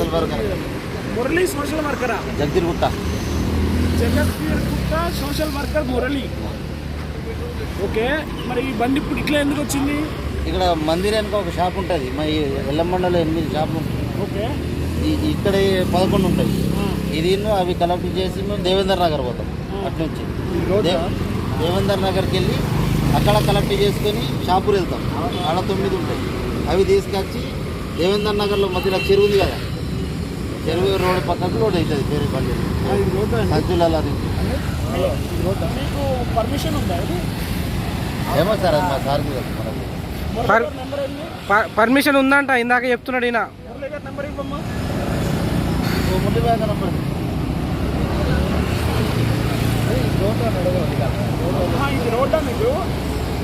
Worker Murali social వర్కరా జగదీర్ గుట్ట Jagatvir Gupta social worker Murali. Okay మరి ఈ బండి ఇప్పుడు ఇట్లా ఎందుకు వచ్చింది? ఇక్కడ మందిరానికి ఒక షాప్ ఉంటుంది. మా ఈ ఎల్లమండలో ఎనిమిది షాపులు ఉంటాయి. ఓకే. ఇక్కడ పదకొండు ఉంటాయి. ఇది అవి కలెక్ట్ చేసి మేము దేవేందర్ నగర్ పోతాం. అటు నుంచి దే- దేవేందర్ నగర్కి వెళ్ళి అక్కడ కలెక్ట్ చేసుకొని షాపూర్ వెళ్తాం. ఆడ తొమ్మిది ఉంటాయి. అవి తీసుకొచ్చి దేవేందర్ నగర్లో మధ్యలో చెరువు ఉంది కదా చెరువు రోడ్ పక్కకు రోడ్ అవుతుంది సంచులలో నుంచి మీకు పర్మిషన్ ఉందా ఏమో సార్ అది మా సార్ పర్- పర్మిషన్ ఉందంట ఇందాక చెప్తున్నాడు ఈయన.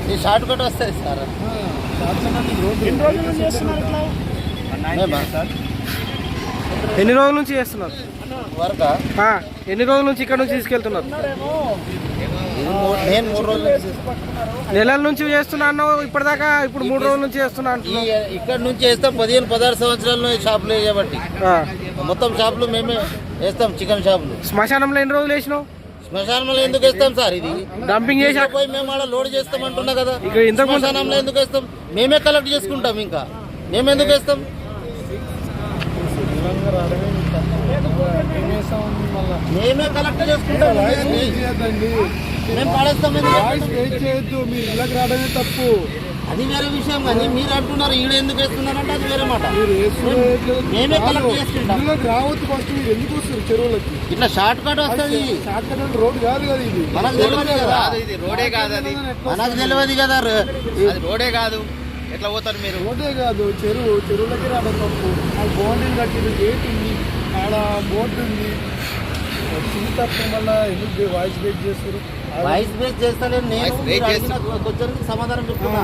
ఈ షార్ట్ కట్ వస్తుంది సార్. ఎన్ని రోజుల నుంచి చేస్తున్నారు? ఎన్ని రోజుల నుంచి చేస్తున్నారు వరకా? ఆ, ఎన్ని రోజుల నుంచి ఇక్కడ నుంచి తీసుకెళ్తున్నారు? నేను మూడు రోజులు పట్టుకున్నారు నెలల నుంచి చేస్తున్నా అన్నావు ఇప్పటిదాకా ఇప్పుడు మూడు రోజుల నుంచి చేస్తున్నా ఈ అంటున్నావు ఇక్కడ నుంచి వేస్తాం పదిహేను పదహారు సంవత్సరాల్లో ఈ షాపులు వేయబట్టి. ఆ. మొత్తం షాపులు మేమే వేస్తాం చికెన్ షాపులు. శ్మశానంలో ఎన్ని రోజులు వేసినావు? శ్మశానంలో ఎందుకు వేస్తాం సార్ ఇది? డంపింగ్ చేసి పోయి మేము ఆడ లోడ్ చేస్తాం అంటున్నా కదా ఇక్కడ ముందు- శ్మశానంలో ఎందుకు వేస్తాం? మేమే కలెక్ట్ చేసుకుంటాం ఇంకా. మేము ఎందుకు వేస్తాం? మేమే కలెక్ట్ చేసుకుంటాం. మేము పాడేస్తాం చేయొద్దు. మీరు ఇళ్ళకి రావడమే తప్పు. అది వేరే విషయం కానీ మీరు అంటున్నారు ఈడ ఎందుకు వేస్తున్నారంటే అది వేరే మాట. మీరు వేసుకునే మేమే కలెక్ట్ చేసుకుంటాం. రావద్దు ఫస్ట్. మీరు ఎందుకు వస్తారు చెరువులకి? ఇట్లా షార్ట్ కట్ వస్తుంది. షార్ట్ కట్ రోడ్ కాదు కదా ఇది. మనకు తెలియదు కదా ఇది రోడే కాదు అది. మనకు తెలియదు కదా రోడే కాదు. ఎట్లా పోతారు మీరు? రోడ్డే కాదు. చెరువు చెరువులకి రావడం తప్పు. ఆ బౌండరీ కట్టింది గేట్ ఉంది. ఆడ బోర్డు ఉంది. మళ్ళీ ఎందుకు వాయిస్ బ్రేక్ చేస్తారు వాయిస్ బ్రేక్ నేను వాయిస్ బ్రేక్ మీరు అడిగిన క్వశ్చన్కి సమాధానం చెప్తున్నా.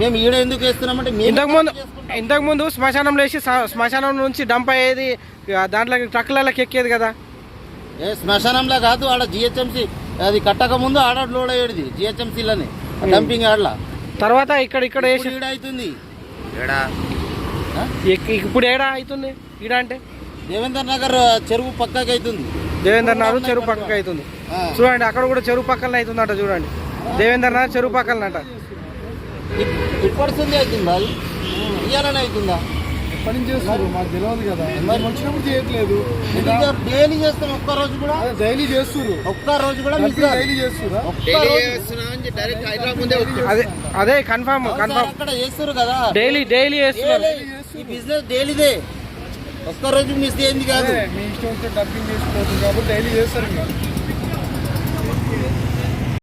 మేము ఈడ ఎందుకు వేస్తున్నామంటే ఇంతకు ముందు ఇంతకు ముందు శ్మశానంలో వేసి శ్మశానం నుంచి డంప్ అయ్యేది ఆ, దాంట్లో ట్రక్లకి ఎక్కేది కదా? ఏ శ్మశానంలో కాదు ఆడ జిహెచ్ఎంసీ అది కట్టక ముందు ఆడ లోడ్ అయ్యేది జిహెచ్ఎంసీలోనే డంపింగ్ ఆడలా తర్వాత ఇక్కడ ఇక్కడ వేసి ఇప్పుడు ఈడ అవుతుంది. ఇప్పుడు ఏడా అవుతుంది? ఈడ అంటే? దేవేందర్ నగర్ చెరువు పక్కకి అవుతుంది దేవేందర్ నగర్ చెరువు పక్కకి అవుతుంది. చూడండి అక్కడ కూడా చెరువు పక్కన అవుతుందట చూడండి. దేవేందర్ నగర్ చెరువు పక్కనట ఇప్- ఇప్పటిస్తుంది అవుతుందా? అది ఇయ్యాలని అవుతుందా? పని చేస్తారు మాకు తెలియదు కదా. మేము వచ్చినప్పుడు చేయట్లేదు. డైలీ చేస్తాం ఒక్క రోజు కూడా? డైలీ చేస్తారు ఒక్క రోజు కూడా. డైలీ చేస్తురా ఒక్క డైలీ రోజు. చేస్తున్నా అని డైరెక్ట్ హైదరాబాద్ ముందే వచ్చి అదే అదే కన్ఫామ్ కన్ఫామ్ అక్కడ చేస్తారు కదా. డైలీ డైలీ చేస్తున్నారు. బిజినెస్ డైలీదే. ఒక్కరోజు మిస్ అయింది కాదు. మీ ఇష్టం వచ్చే డబ్బింగ్ చేసుకోవచ్చు కాబట్టి డైలీ చేస్తారు